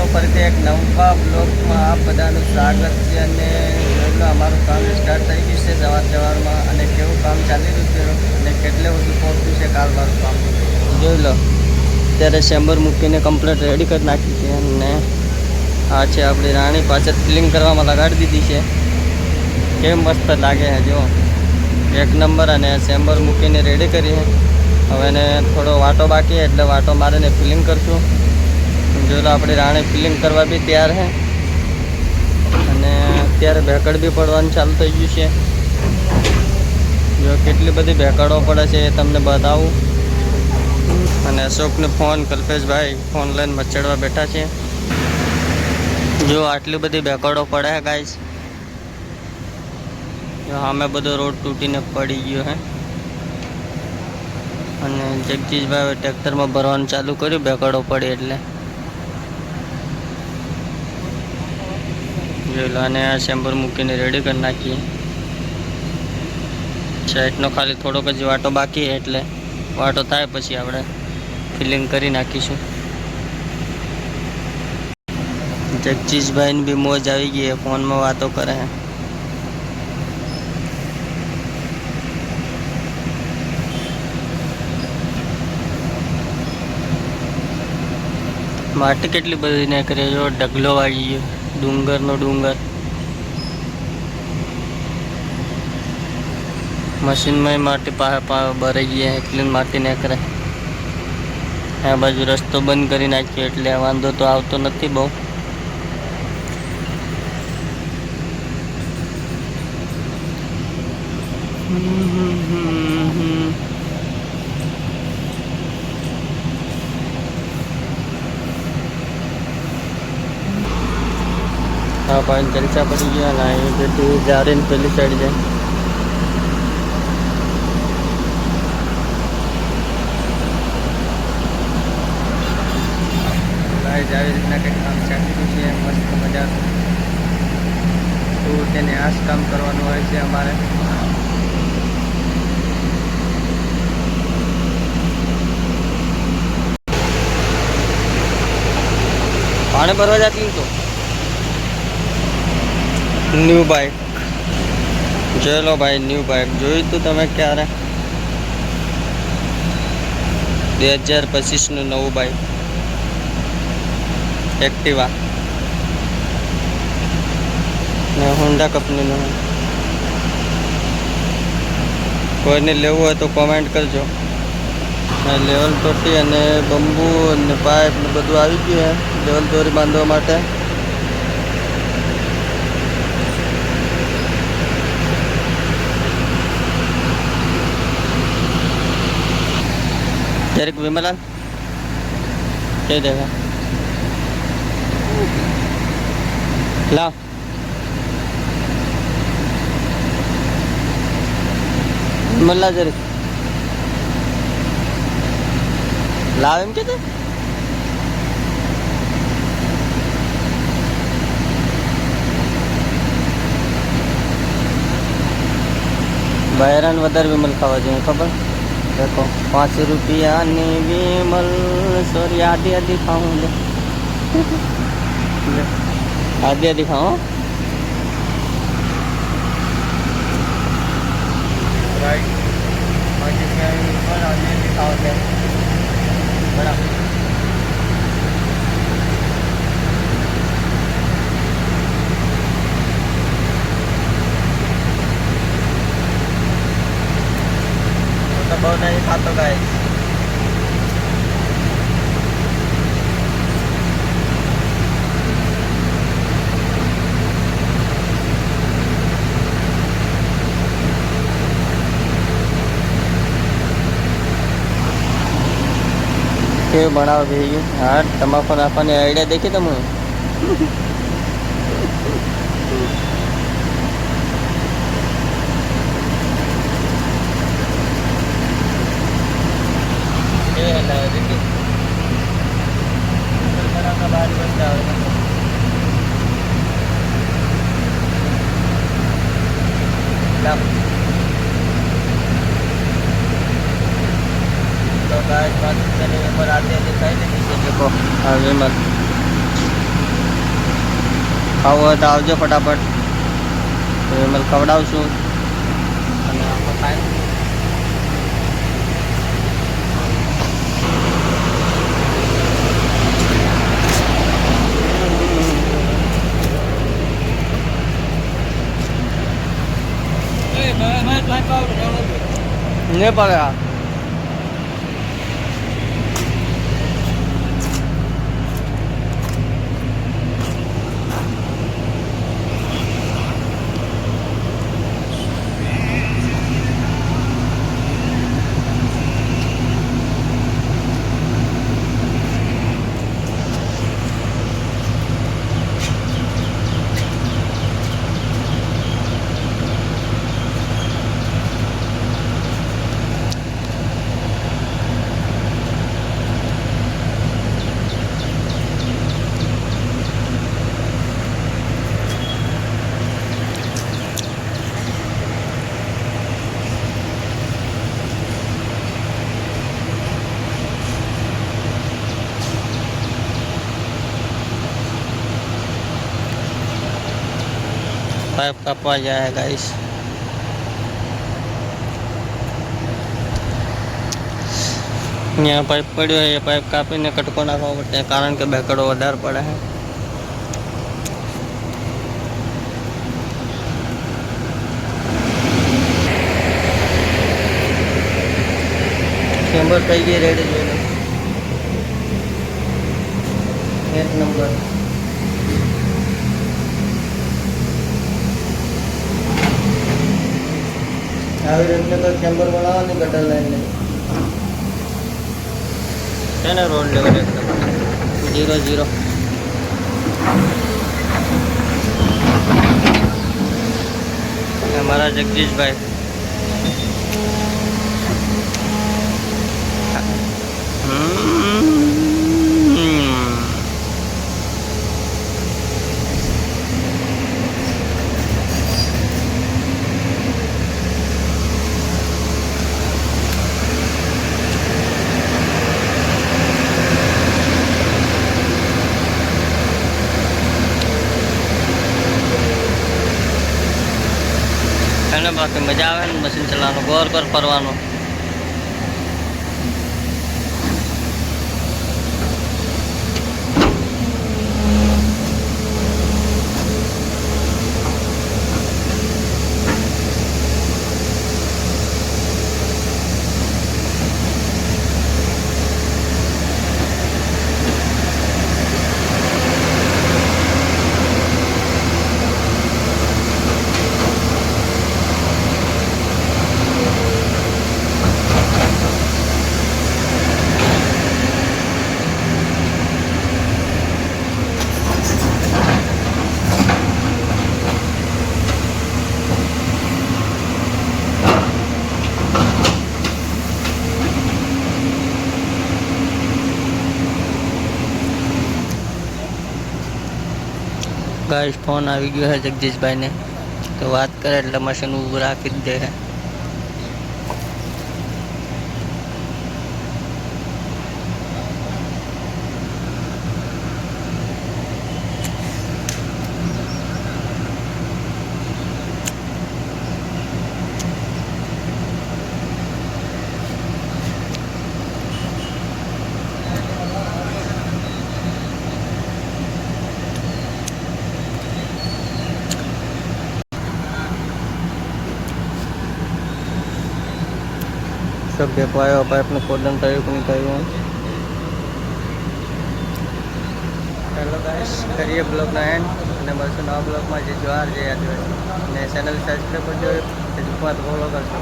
તો ફરીથી એક નવા બ્લોગમાં આપ બધાનું સ્વાગત છે અને જોઈ અમારું કામ સ્ટાર્ટ થઈ ગયું છે જવાર જવારમાં. અને કેવું કામ ચાલી રહ્યું અને કેટલે બધું પહોંચ્યું છે કાલ મારું કામ? જોઈ લો. અત્યારે શેમ્બર મૂકીને કમ્પ્લેટ રેડી કરી નાખી છે અને આ છે આપણી રાણી પાછળ ફિલિંગ કરવામાં લગાડી દીધી છે. કેમ મસ્ત લાગે છે જો એક નંબર અને શેમ્બર મૂકીને રેડી કરી છે. હવે એને થોડો વાટો બાકી એટલે વાટો મારીને ફિલિંગ કરશું. જોઈ આપણે રાણી ફિલિંગ કરવા બી તૈયાર છે અને અત્યારે ભેકડ બી પડવાનું ચાલુ થઈ ગયું છે. જો કેટલી બધી ભેકડો પડે છે એ તમને બતાવું. અને અશોકને ફોન, કલ્પેશભાઈ ફોન લઈને મચડવા બેઠા છે. જો આટલી બધી ભેકડો પડે છે ગાઈસ જો સામે બધો રોડ તૂટીને પડી ગયો છે અને જગદીશભાઈ ટ્રેક્ટરમાં ભરવાનું ચાલુ કર્યું, ભેકડો પડે એટલે. જોઈ આ ચેમ્બર મૂકીને રેડી કરી નાખીએ. સાઈડનો ખાલી થોડોક જ વાટો બાકી એટલે વાટો થાય પછી આપણે ફિલિંગ કરી નાખીશું. જગજીશભાઈને બી મોજ આવી ગઈ ફોનમાં વાતો કરે હે માટી કેટલી બધી ને કરે જો ઢગલો વાગી ગયો. ડુંગરનો ડુંગર. મશીનમાં માટી ભરાઈ ગયા એટલે માટી નીકળે. આ બાજુ રસ્તો બંધ કરી નાખ્યો, એટલે વાંધો તો આવતો નથી બહુ. હા ભાઈ જલસા પડી ગયા ને અહીં બેઠી જારી ને પેલી સાઈડ જાય. ગાઈઝ આવી રીતના કંઈક કામ ચાલી રહ્યું છે મસ્ત મજાનું. તો તેને આ જ કામ કરવાનું હોય છે અમારે. પાણી ભરવા જતી તો? New bike. જોઈ લો ભાઈ, ન્યૂ બાઇક. જોયું તું તમે ક્યારે? બે હજાર પચીસનું નવું બાઇક. એક્ટિવા. ને હોન્ડા કંપનીનું. કોઈને લેવું હોય તો કોમેન્ટ કરજો. લેવલ ટોટી અને બંબુ અને પાઇપ ને બધું આવી ગયું લેવલ દોરી બાંધવા માટે. જરીક વિમલાલ કહી દેવા લાવ મલ્લા જરીક લાવ એમ કે બહેરાન વધારે વિમલ ખાવા જોઈએ ખબર देखो पाँच रुपया ने विमल सॉरी आधे आधे खाऊँ ले आधे आधे खाऊँ બહુ નહીં ખાતો ગાય કેવું બનાવો ગયું હા તમાકુ નાખવાની આઈડિયા દેખી તમે? હલાવે દેખી બનાવતા બહાર બંધ આવે લાવ. તો ગાય પાંચ રૂપિયાની ઉપર આધી આધી ખાઈ લીધી છે. देखो આ વિમલ ખાવું હોય તો આવજો ફટાફટ. તો વિમલ ખવડાવશું અને આપણે ખાઈશું ને પગા પાઇપ કાપવા જાય ગાઈસ અહીંયા પાઇપ પડ્યો એ પાઇપ કાપીને કટકો નાખવો પડશે કારણ કે બેકડો વધારે પડે છે ચેમ્બર થઈ ગઈ રેડી જોઈ લો એક નંબર આવી રીતને તો ચેમ્બર બનાવવાની ગટર લાઈન છે ને રોડ એકદમ જીરો જીરો અમારા જગદીશભાઈ. બાકી મજા આવે ને મશીન ચલાવવાનું ગોર ગોર ફરવાનું. ગાઈસ, ફોન આવી ગયો છે જગદીશભાઈને. તો વાત કરે એટલે મશીન ઊભું રાખી જ દે. છે सब देखो आयो पाइप खोदन થયું કે નહીં થયું હેલો ગાઈસ કરીએ બ્લોગનો એન્ડ અને મળશું નવા બ્લોગમાં જે જોવાર જે આદિવાસી અને ચેનલ સબસ્ક્રાઈબ કરજો ફેસબુકમાં ફોલો કરજો